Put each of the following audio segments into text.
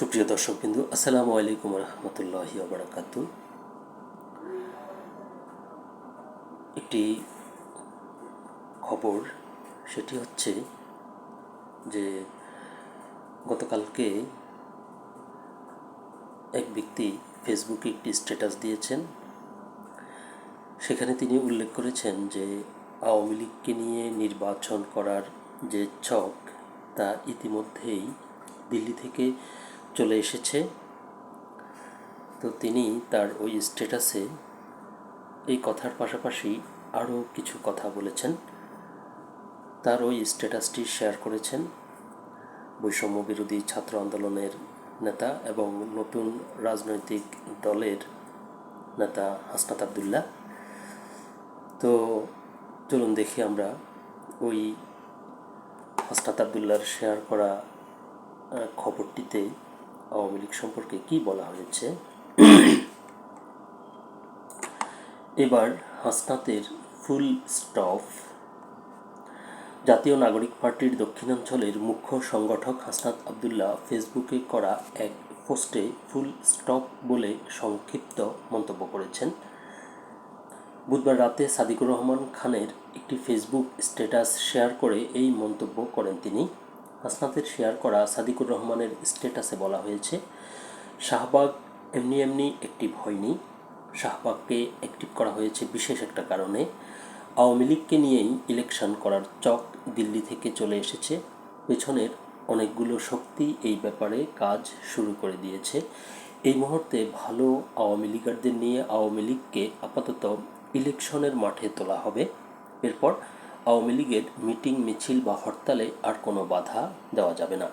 সুপ্রিয় দর্শক বিন্দু আসসালামু আলাইকুম রহমতুল্লাহি বারাকাতু একটি খবর, সেটি হচ্ছে যে গতকালকে এক ব্যক্তি ফেসবুকে একটি স্ট্যাটাস দিয়েছেন। সেখানে তিনি উল্লেখ করেছেন যে আওয়ামী লীগকে নিয়ে নির্বাচন করার যে ছক, তা ইতিমধ্যেই দিল্লি থেকে চলে এসেছে। তো তিনি তার ওই স্ট্যাটাসে এই কথার পাশাপাশি আরও কিছু কথা বলেছেন। তার ওই স্ট্যাটাসটি শেয়ার করেছেন বৈষম্য বিরোধী ছাত্র আন্দোলনের নেতা এবং নতুন রাজনৈতিক দলের নেতা হাসনাত আবদুল্লাহ। তো চলুন দেখি আমরা ওই হাসনাত আবদুল্লার শেয়ার করা খবরটিতে আওয়ামী লীগ সম্পর্কে কি বলা হয়েছে? এবার হাসনাতের ফুল স্টপ। জাতীয় নাগরিক পার্টির দক্ষিণাঞ্চলের মুখ্য সংগঠক হাসনাত আবদুল্লাহ ফেসবুকে করা এক পোস্টে ফুল স্টপ বলে সংক্ষিপ্ত মন্তব্য করেছেন। বুধবার রাতে সাদিকুর রহমান খানের একটি ফেসবুক স্ট্যাটাস শেয়ার করে এই মন্তব্য করেন তিনি। হাসনাতের শেয়ার করা সাদিকুর রহমানের স্ট্যাটাসে বলা হয়েছে, শাহবাগ এমনি এমনি অ্যাক্টিভ হয়নি। শাহবাগকে অ্যাক্টিভ করা হয়েছে বিশেষ একটা কারণে। আওয়ামী লীগকে নিয়েই ইলেকশন করার চক দিল্লি থেকে চলে এসেছে। পেছনের অনেকগুলো শক্তি এই ব্যাপারে কাজ শুরু করে দিয়েছে। এই মুহূর্তে ভালো আওয়ামী লীগারদের নিয়ে আওয়ামী লীগকে আপাতত ইলেকশনের মাঠে তোলা হবে। এরপর আওয়ামী লীগের মিটিং, মিছিল বা হরতালে আর কোনো বাধা দেওয়া যাবে না।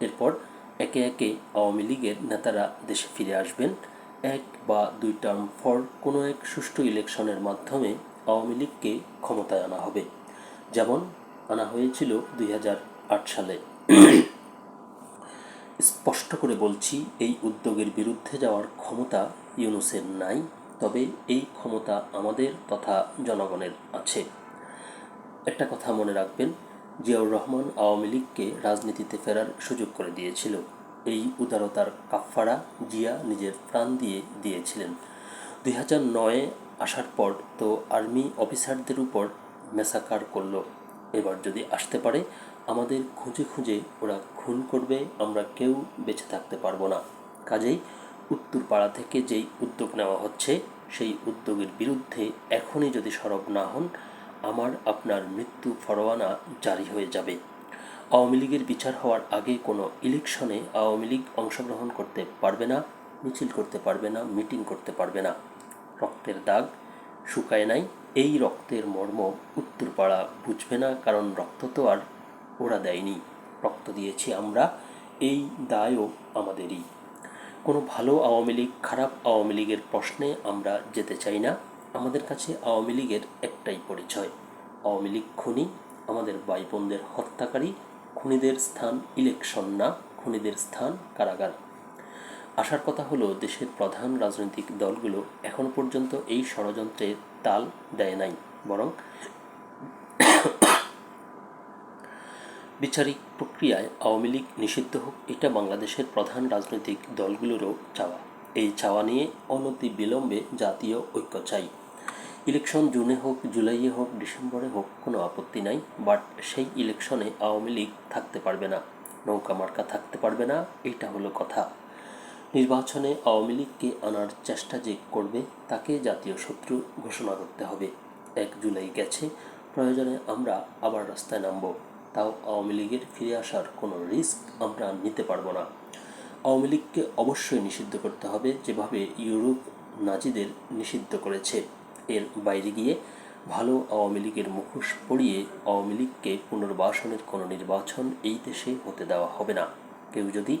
এরপর একে একে আওয়ামী লীগের নেতারা দেশে ফিরে আসবেন। এক বা দুই টার্ম ফর কোনো এক সুষ্ঠু ইলেকশনের মাধ্যমে আওয়ামী লীগকে ক্ষমতায় আনা হবে। যেমন আনা হয়েছিল দুই হাজার আট সালে। স্পষ্ট করে বলছি, এই উদ্যোগের বিরুদ্ধে যাওয়ার ক্ষমতা ইউনুসের নাই, তবে এই ক্ষমতা আমাদের তথা জনগণের আছে। একটা কথা মনে রাখবেন, জিয়াউর রহমান আওয়ামী লীগকে রাজনীতিতে ফেরার সুযোগ করে দিয়েছিল। এই উদারতার কাফফারা জিয়া নিজের প্রাণ দিয়ে দিয়েছিলেন। দুই হাজার নয়ে আসার পর তো আর্মি অফিসারদের উপর মেসাকার করল। এবার যদি আসতে পারে, আমাদের খুঁজে খুঁজে ওরা খুন করবে, আমরা কেউ বেঁচে থাকতে পারব না। কাজেই উত্তরপাড়া থেকে যেই উদ্যোগ নেওয়া হচ্ছে, সেই উদ্যোগের বিরুদ্ধে এখনই যদি সরব না হন আমার আপনার মৃত্যু ফরওয়ানা জারি হয়ে যাবে। আওয়ামী লীগের বিচার হওয়ার আগে কোনো ইলেকশনে আওয়ামী লীগ অংশগ্রহণ করতে পারবে না, মিছিল করতে পারবে না, মিটিং করতে পারবে না। রক্তের দাগ শুকায় নাই, এই রক্তের মর্ম উত্তরপাড়া বুঝবে না, কারণ রক্ত তো আর ওরা দেয়নি। রক্ত দিয়েছি আমরা, এই দায়ও আমাদেরই। কোনো ভালো আওয়ামী লীগ, খারাপ আওয়ামী লীগের প্রশ্নে আমরা যেতে চাই না। আমাদের কাছে আওয়ামী লীগের একটাই পরিচয়। আওয়ামী লীগ খুনি, আমাদের ভাই বোনদের হত্যাকারী, খুনিদের স্থান ইলেকশন না, খুনিদের স্থান কারাগার। আসার কথা হলো, দেশের প্রধান রাজনৈতিক দলগুলো এখন পর্যন্ত এই ষড়যন্ত্রের তাল দেয় নাই, বরং বিচারিক প্রক্রিয়ায় আওয়ামী লীগ নিষিদ্ধ হোক, এটা বাংলাদেশের প্রধান রাজনৈতিক দলগুলোরও চাওয়া। এই চাওয়া নিয়ে অনতি বিলম্বে জাতীয় ঐক্য চাই। ইলেকশন জুনে হোক, জুলাইয়ে হোক, ডিসেম্বরে হোক কোনো আপত্তি নাই, বাট সেই ইলেকশনে আওয়ামী লীগ থাকতে পারবে না, নৌকা মার্কা থাকতে পারবে না, এইটা হলো কথা। নির্বাচনে আওয়ামী লীগকে আনার চেষ্টা যে করবে, তাকে জাতীয় শত্রু ঘোষণা করতে হবে। এক জুলাই গেছে, প্রয়োজনে আমরা আবার রাস্তায় নামব। তাও আওয়ামী লীগের ফিরে আসার কোনো রিস্ক আমরা নিতে পারব না। আওয়ামী লীগকে অবশ্যই নিষিদ্ধ করতে হবে, যেভাবে ইউরোপ নাজিদের নিষিদ্ধ করেছে। এর বাইরে গিয়ে ভালো আওয়ামী লীগের মুখোশ পড়িয়ে আওয়ামী লীগকে পুনর্বাসনের কোনো নির্বাচন এই দেশে হতে দেওয়া হবে না। কেউ যদি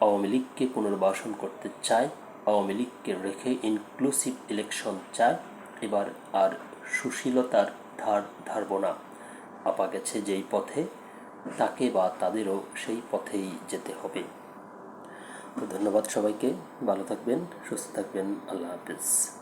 আওয়ামী লীগকে পুনর্বাসন করতে চায়, আওয়ামী লীগকে রেখে ইনক্লুসিভ ইলেকশন চায়, এবার আর সুশীলতার ধার ধারব না। আপা গেছে যেই পথে, তাকে বা তাদেরও সেই পথেই যেতে হবে। তো ধন্যবাদ সবাইকে, ভালো থাকবেন, সুস্থ থাকবেন, আল্লাহ হাফিজ।